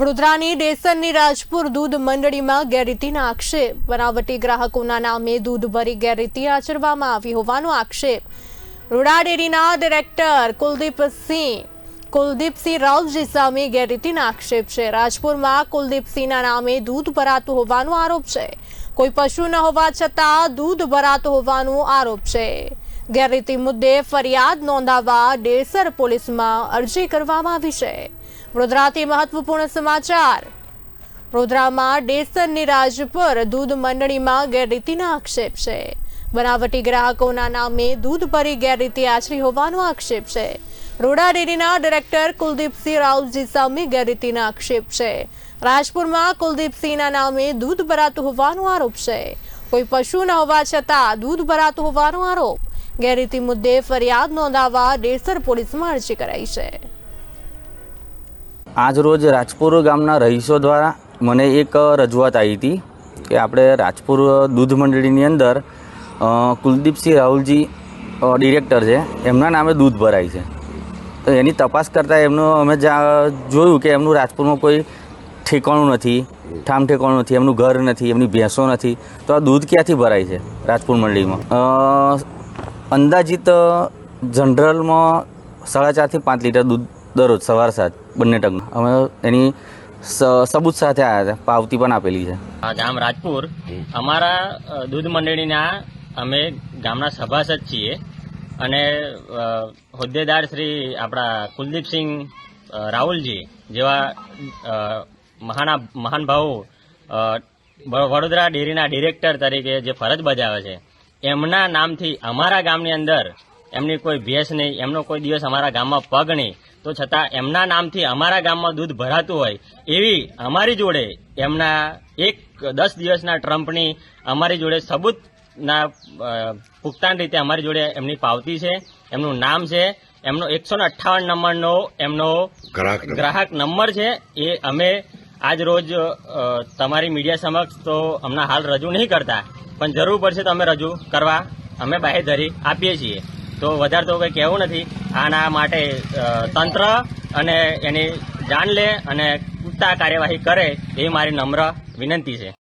વડોદરાની ડેસનની રાજપુર દૂધ મંડળીમાં ગેરરીતિના આક્ષેપ. બનાવટી ગ્રાહકોના નામે દૂધ ભરી ગેરરીતિ આચરવામાં આવી હોવાનો આક્ષેપ. રૂડા ડેરીના ડિરેક્ટર કુલદીપસિંહ કુલદીપસિંહ રાવજી સામે ગેરરીતિના આક્ષેપ છે. રાજપુરમાં કુલદીપસિંહના નામે દૂધ ભરાતું હોવાનો આરોપ છે. કોઈ પશુ ન હોવા છતાં દૂધ ભરાતું હોવાનો આરોપ છે. ગેરરીતિ મુદ્દે ફરિયાદ નોંધાવવા ડેસર પોલીસમાં અરજી કરવામાં આવી છે. વડોદરાથી મહત્વપૂર્ણ સમાચાર. વડોદરામાં ડેસનની રાજપુર દૂધ મંડળીમાં ગેરરીતિના આક્ષેપ છે. બનાવટી ગ્રાહકોના નામે દૂધ ભરી ગેરરીતિ આચરી હોવાનો આક્ષેપ છે. રોડા ડેરીના ડિરેક્ટર કુલદીપસિંહ રાવજી સામે ગેરરીતિના આક્ષેપ છે. રાજપુરમાં કુલદીપસિંહના નામે દૂધ ભરાતું હોવાનો આરોપ છે. કોઈ પશુ ન હોવા છતાં દૂધ ભરાતું હોવાનો આરોપ. ગેરરીતિ મુદ્દે ફરિયાદ નોંધાવવા ડેસર પોલીસમાં અરજી કરાઈ છે. આજરોજ રાજપુર ગામના રહીશો દ્વારા મને એક રજૂઆત આવી હતી કે આપણે રાજપુર દૂધ મંડળીની અંદર કુલદીપસિંહ રાહુલજી ડિરેક્ટર છે, એમના નામે દૂધ ભરાય છે. તો એની તપાસ કરતાં એમનું અમે જોયું કે એમનું રાજપુરમાં કોઈ ઠેકાણું નથી, ઠામ ઠેકાણું નથી, એમનું ઘર નથી, એમની ભેંસો નથી. તો આ દૂધ ક્યાંથી ભરાય છે રાજપુર મંડળીમાં? અંદાજિત જનરલમાં સાડા ચારથી પાંચ લીટર દૂધ દરરોજ સવાર સાંજ બંને ટંગ અમે એની સબૂત સાથે આવ્યા હતા. પાવતી પણ આપેલી છે. ગામ રાજપુર. અમારા દૂધ મંડળીના અમે ગામના સભાસદ છીએ. અને હોદ્દેદાર શ્રી આપણા કુલદીપસિંહ રાહુલજી જેવા મહાના, મહાન ભાવો વડોદરા ડેરીના ડિરેક્ટર તરીકે જે ફરજ બજાવે છે, એમના નામથી અમારા ગામની અંદર એમની કોઈ ભેંસ નહીં, એમનો કોઈ દિવસ અમારા ગામમાં પગ નહીં. તો છતાં એમના નામથી અમારા ગામમાં દૂધ ભરાતું હોય એવી અમારી જોડે એમના એક દસ દિવસના ટ્રમ્પની અમારી જોડે સબૂતના ભુગતાન રીતે અમારી જોડે એમની પાવતી છે એમનું નામ છે એમનો એકસો ને અઠ્ઠાવન નંબરનો એમનો ગ્રાહક નંબર. છે. એ અમે આજ રોજ તમારી મીડિયા સમક્ષ તો હમણાં હાલ રજૂ નહીં કરતા પણ જરૂર પડશે તો અમે રજૂ કરવા અમે બાહેધરી આપીએ છીએ. તો વધારે તો કંઈ કહેવું નથી. આના માટે તંત્ર અને એની જાણ લે અને પૂરતા કાર્યવાહી કરે એ મારી નમ્ર વિનંતી છે.